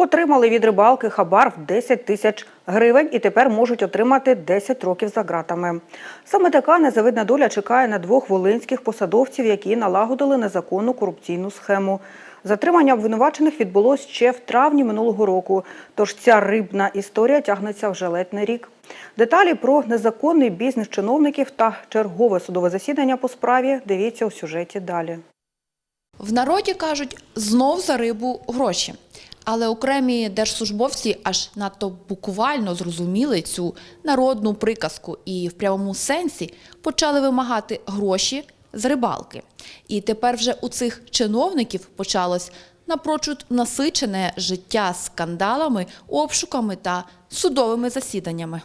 Отримали від рибалки хабар в 10 тисяч гривень і тепер можуть отримати 10 років за ґратами. Саме така незавидна доля чекає на двох волинських посадовців, які налагодили незаконну корупційну схему. Затримання обвинувачених відбулось ще в травні минулого року. Тож ця рибна історія тягнеться вже ледь не рік. Деталі про незаконний бізнес чиновників та чергове судове засідання по справі дивіться у сюжеті далі. В народі кажуть знов за рибу гроші. Але окремі держслужбовці аж надто буквально зрозуміли цю народну приказку і в прямому сенсі почали вимагати гроші з рибалки. І тепер вже у цих чиновників почалось напрочуд насичене життя скандалами, обшуками та судовими засіданнями.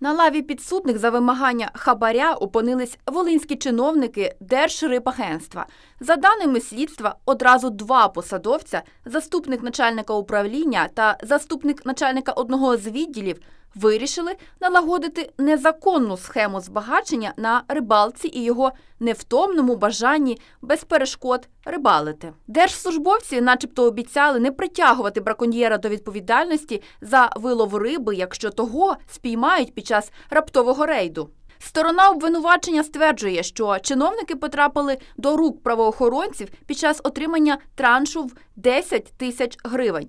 На лаві підсудних за вимагання хабаря опинились волинські чиновники Держрибагентства. За даними слідства, одразу два посадовця, заступник начальника управління та заступник начальника одного з відділів, вирішили налагодити незаконну схему збагачення на рибалці і його невтомному бажанні без перешкод рибалити. Держслужбовці, начебто, обіцяли не притягувати браконьєра до відповідальності за вилов риби, якщо того спіймають під час раптового рейду. Сторона обвинувачення стверджує, що чиновники потрапили до рук правоохоронців під час отримання траншу в 10 тисяч гривень.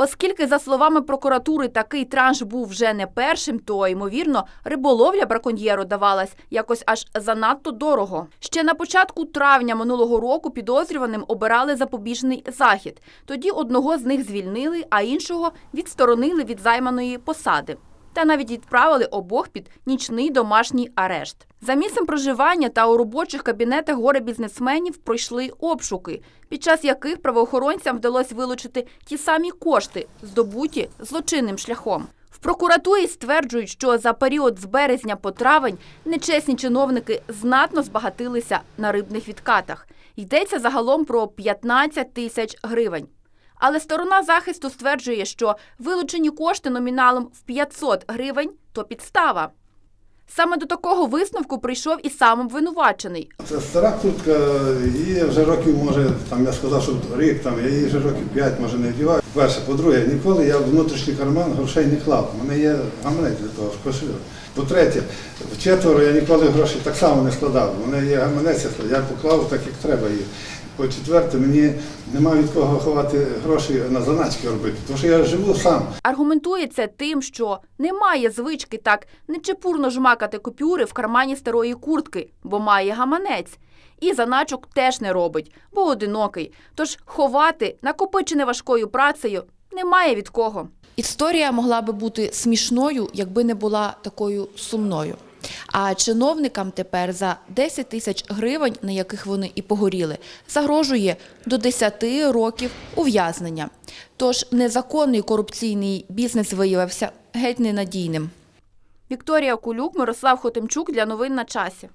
Оскільки, за словами прокуратури, такий транш був вже не першим, то ймовірно риболовля браконьєру давалась якось аж занадто дорого. Ще на початку травня минулого року підозрюваним обирали запобіжний захід. Тоді одного з них звільнили, а іншого відсторонили від займаної посади. Та навіть відправили обох під нічний домашній арешт. За місцем проживання та у робочих кабінетах горе бізнесменів пройшли обшуки, під час яких правоохоронцям вдалося вилучити ті самі кошти, здобуті злочинним шляхом. В прокуратурі стверджують, що за період з березня по травень нечесні чиновники знатно збагатилися на рибних відкатах. Йдеться загалом про 15 тисяч гривень. Але сторона захисту стверджує, що вилучені кошти номіналом в 500 гривень то підстава. Саме до такого висновку прийшов і сам обвинувачений. Це стара куртка, її вже років, може, там я сказав, що рік, там, я її вже років 5, може, не вдіваю. Перше, по-друге, ніколи я в внутрішній карман грошей не клав. У мене є гаманець для того, ж кошелек. По-третє, в четверо я ніколи гроші так само не складав. У мене є гаманець, я поклав так, як треба їх. По-четверте, мені немає від кого ховати гроші на заначки робити, тому що я живу сам. Аргументує це тим, що немає звички так нечепурно жмакати купюри в кармані старої куртки, бо має гаманець. І заначок теж не робить, бо одинокий. Тож ховати накопичене важкою працею немає від кого. Історія могла би бути смішною, якби не була такою сумною. А чиновникам тепер за 10 тисяч гривень, на яких вони і погоріли, загрожує до 10 років ув'язнення. Тож незаконний корупційний бізнес виявився геть ненадійним. Вікторія Кулюк, Мирослав Хотимчук для новин на часі.